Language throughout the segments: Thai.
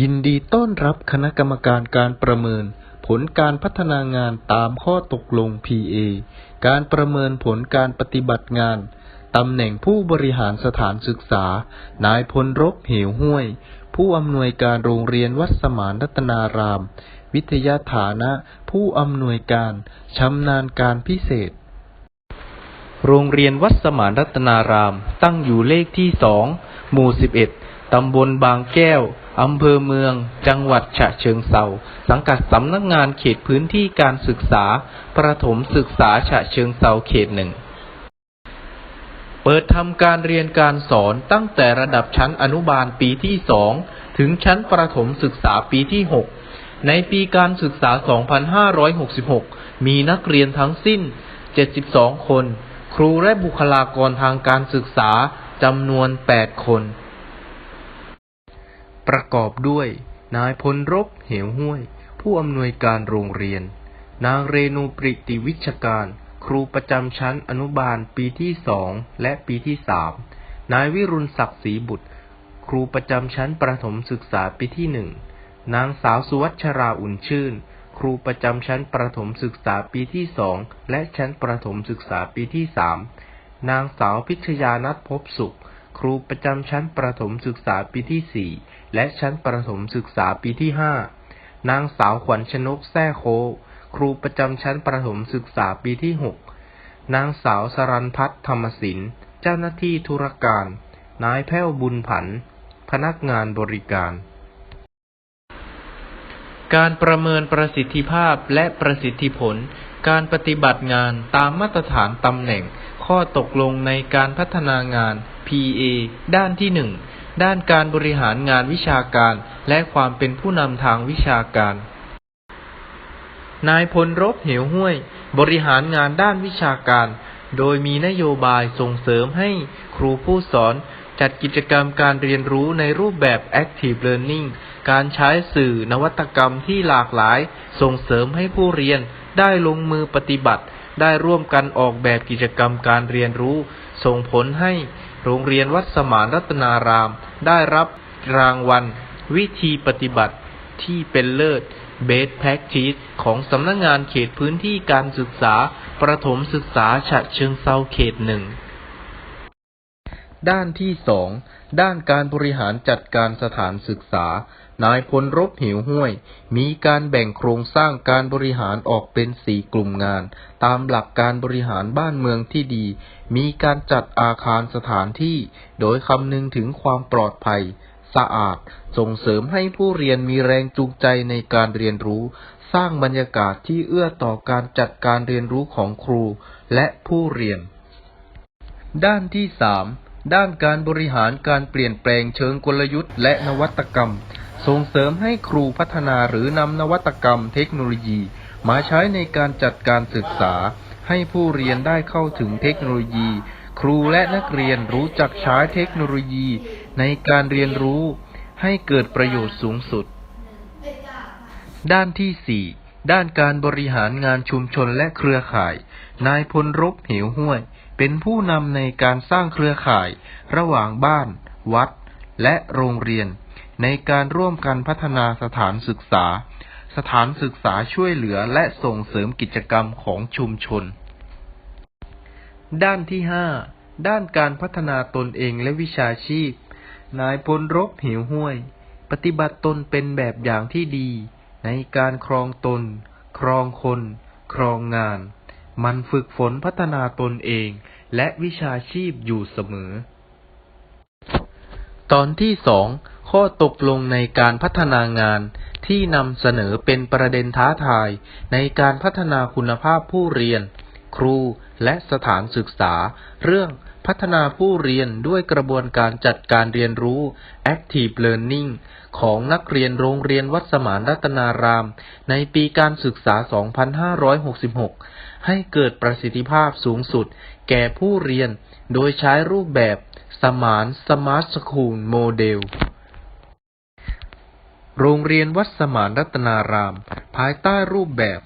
ยินดีต้อนรับคณะกรรมการการประเมิน ผลการพัฒนางานตามข้อตกลง PA การประเมินผลการปฏิบัติงาน ตำแหน่งผู้บริหารสถานศึกษา นายพลรบเหวห้วย ผู้อำนวยการโรงเรียนวัดสมานรัตนาราม วิทยาฐานะ ผู้อำนวยการชำนาญการพิเศษ โรงเรียนวัดสมานรัตนาราม ตั้งอยู่เลขที่สองหมู่ 11 ตำบลบางแก้ว อำเภอเมือง จังหวัดฉะเชิงเทราสังกัดสำนักงานเขตพื้นที่การศึกษา ประถมศึกษาฉะเชิงเทราเขตหนึ่ง เปิดทำการเรียนการสอนตั้งแต่ระดับชั้นอนุบาลปีที่2ถึงชั้นประถมศึกษาปีที่6ในปีการศึกษา 2566 มีนักเรียนทั้งสิ้น 72 คน ครูและบุคลากรทางการศึกษาจำนวน 8 คน ประกอบด้วย นายพลรบเหวห้วย ผู้อำนวยการโรงเรียน นางเรนูปริติวิชการ ครูประจำชั้นอนุบาลปีที่สองและปีที่สามนายวิรุณศักดิ์ศรีบุตร ครูประจำชั้นประถมศึกษาปีที่หนึ่งนางสาวสุวัชราอุ่นชื่น ครูประจำชั้นประถมศึกษาปีที่สองและชั้นประถมศึกษาปีที่สามนางสาวพิชยานัทพบสุข ครูประจำชั้นประถมศึกษาปีที่สี่ และชั้นประถมศึกษาปีที่ห้านางสาวขวัญชนกแท้โค ครูประจำชั้นประถมศึกษาปีที่หกนางสาวสรันพัฒน์ธรรมศิลป์เจ้าหน้าที่ธุรการ นายแพ้วบุญผัน พนักงานบริการ การประเมินประสิทธิภาพและประสิทธิผล การปฏิบัติงานตามมาตรฐานตำแหน่ง ข้อตกลงในการพัฒนางาน PA ด้านที่หนึ่ง ด้านการบริหารงานวิชาการและความเป็นผู้นำทางวิชาการ นายพลรบเหวห้วย บริหารงานด้านวิชาการ โดยมีนโยบายส่งเสริมให้ครูผู้สอนจัดกิจกรรมการเรียนรู้ในรูปแบบ Active Learning การใช้สื่อนวัตกรรมที่หลากหลาย ส่งเสริมให้ผู้เรียนได้ลงมือปฏิบัติ ได้ร่วมกันออกแบบกิจกรรมการเรียนรู้ ส่งผลให้ โรงเรียนวัดสมานรัตนาราม ได้รับรางวัล วิธีปฏิบัติที่เป็นเลิศเบสแพ็กชีสของสำนักงงานเขตพื้นที่การศึกษา ประถมศึกษาฉะเชิงเซาเขตหนึ่ง ด้านที่สองด้านการบริหารจัดการสถานศึกษา นายพลรบหิวห้วย มีการแบ่งโครงสร้างการบริหารออกเป็นสี่กลุ่มงาน ตามหลักการบริหารบ้านเมืองที่ดี มีการจัดอาคารสถานที่ โดยคำนึงถึงความปลอดภัย สะอาด ส่งเสริมให้ผู้เรียนมีแรงจูงใจในการเรียนรู้ สร้างบรรยากาศที่เอื้อต่อการจัดการเรียนรู้ของครู และผู้เรียน ด้านที่สามด้านการบริหารการเปลี่ยนแปลงเชิงกลยุทธ์และนวัตกรรม ส่งเสริมให้ครูพัฒนาหรือนำนวัตกรรมเทคโนโลยี มาใช้ในการจัดการศึกษา ให้ผู้เรียนได้เข้าถึงเทคโนโลยี ครูและนักเรียนรู้จักใช้เทคโนโลยี ในการเรียนรู้ ให้เกิดประโยชน์สูงสุด ด้านที่ 4ด้านการบริหารงานชุมชนและเครือข่าย นายพลรบเหวห้วย เป็นผู้นำในการสร้างเครือข่าย ระหว่างบ้าน วัด และโรงเรียน ในการร่วมกันพัฒนาสถานศึกษา สถานศึกษาช่วยเหลือและส่งเสริมกิจกรรมของชุมชน ด้านที่5ด้านการพัฒนาตนเองและวิชาชีพ นายพลรบหิวห้วย ปฏิบัติตนเป็นแบบอย่างที่ดี ในการครองตน ครองคน ครองงาน มันฝึกฝนพัฒนาตนเอง และวิชาชีพอยู่เสมอ ตอนที่สอง ข้อตกลงในการพัฒนางานที่นำเสนอเป็นประเด็นท้าทายในการพัฒนาคุณภาพผู้เรียน ครูและสถานศึกษา เรื่องพัฒนาผู้เรียนด้วยกระบวนการจัดการเรียนรู้ Active Learning ของนักเรียนโรงเรียนวัดสมานรัตนาราม ในปีการศึกษา 2566 ให้เกิดประสิทธิภาพสูงสุด แก่ผู้เรียน โดยใช้รูปแบบสมานสมาร์ทสคูลโมเดล โรงเรียนวัดสมานรัตนาราม ภายใต้รูปแบบ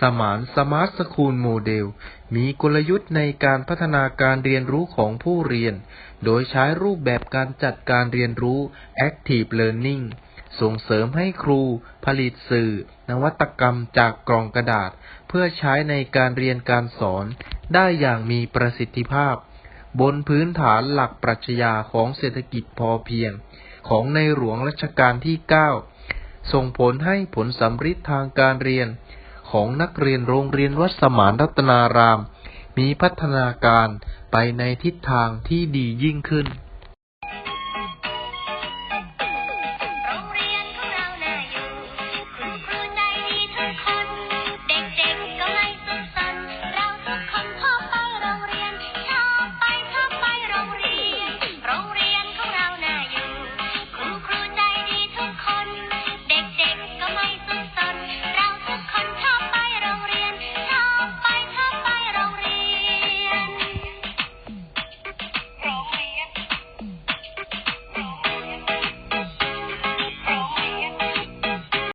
สมานสมาร์ทสคูลโมเดล มีกลยุทธ์ในการพัฒนาการเรียนรู้ของผู้เรียน โดยใช้รูปแบบการจัดการเรียนรู้ Active Learning ส่งเสริมให้ครูผลิตสื่อ นวัตกรรมจากกล่องกระดาษ เพื่อใช้ในการเรียนการสอน ได้อย่างมีประสิทธิภาพ บนพื้นฐานหลักปรัชญาของเศรษฐกิจพอเพียง ของในหลวงรัชกาลที่ 9 ส่งผลให้ผลสำฤทธิ์ทางการเรียน ของนักเรียนโรงเรียนวัดสมานรัตนาราม มีพัฒนาการไปในทิศทางที่ดียิ่งขึ้น